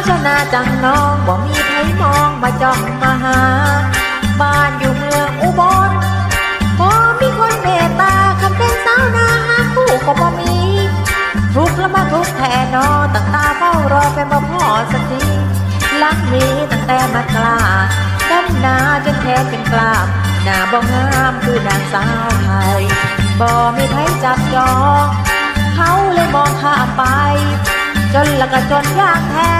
จังน้องบ่มีใครมองมาจ้องมาหา บ้านอยู่เมืองอุบลบ่มีคนเมตตาคำเป็นสาวนาหาคู่ก็บ่มี ทุกข์แล้วมาทุกข์แทนนอตั้งตาเฝ้ารอเป็นบ่พอสักทีลักนี้ตั้งแต่มากล้าดำนาจนแทนเป็นกลามหน้าบ่งามคือนางสาวไทยบ่มีใครจับจองเขาเลยมองข้ามไป จนละก็จนยากแท้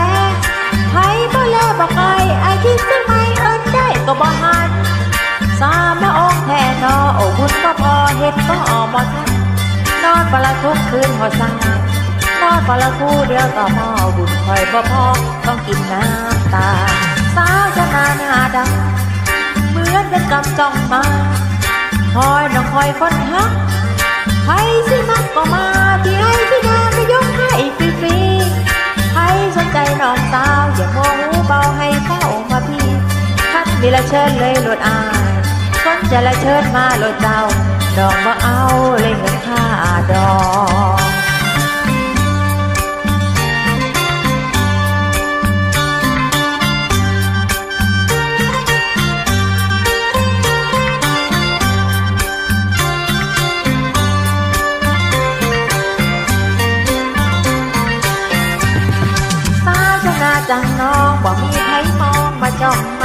ไผบ่แลบ่ไกลไอ้ที่ซื้อไม่เอิ้นได้ก็บ่หันสามะองค์แท่นอโอ้บุญก็พอเฮ็ดก็ออกมาทันนอนปละทุกคืนหัวสายนอนปละคู่เดียวต่อหมอบุญคอยบ่พอต้องกินน้ำตา สาวชนาหน้าดำเหมือนเป็นกำจ้องมาคอยน้องคอยคนฮักใครสิมักก็มาที่ให้ที่นา ละเชิญเลยหลดอายคนจะละเชิญมาหลดเจ้า ดอกบ่เอาเลยเงินค่าดอกสาวชนาจังน้องบ่มีใครมองมาจ้อง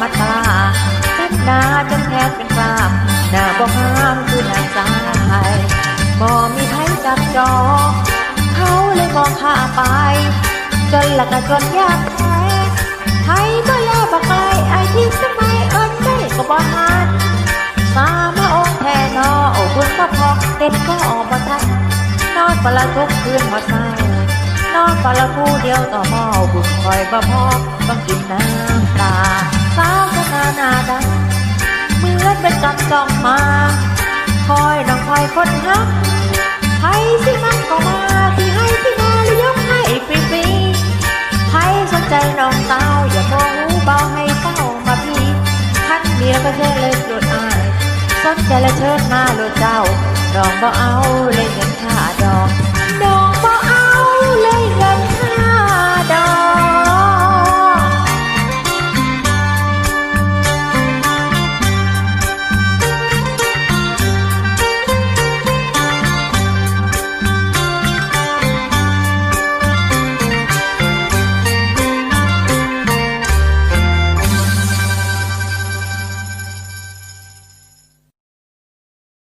มาตาเป็นนาจนแทบเป็นกลามหน้าบ่งามคือหน้าสายบ่มีใครจับจอ เขาเลยมองข้าไป จนละก็จนยากแท้ไทยบ่แลบ่ไกลไอที่สมัยเอิ้นได้ก็บ่หันสามาองแทนอโอ้บุญก็พอเต็นก็ออกบ่ทันนอนปละทุกคืนบ่เศร้านอนปละคู่เดียวต่อหม้อบุญคอยบ่พอต้องกินน้ำ นาดังเหมือนเป็นกำจองมา คอยน้องคอยคนฮักใครสิมันก็มาที่ให้ที่นาและยกให้ฟรีๆใครสนใจน้องสาอย่ามองหูเบาให้เฝ้ามาพี่ท่านเมียก็เชิญเลยโปรดอายสนใจและเชิญมาโลดเจ้าดองบ่เอาเลยเงินค่าดอก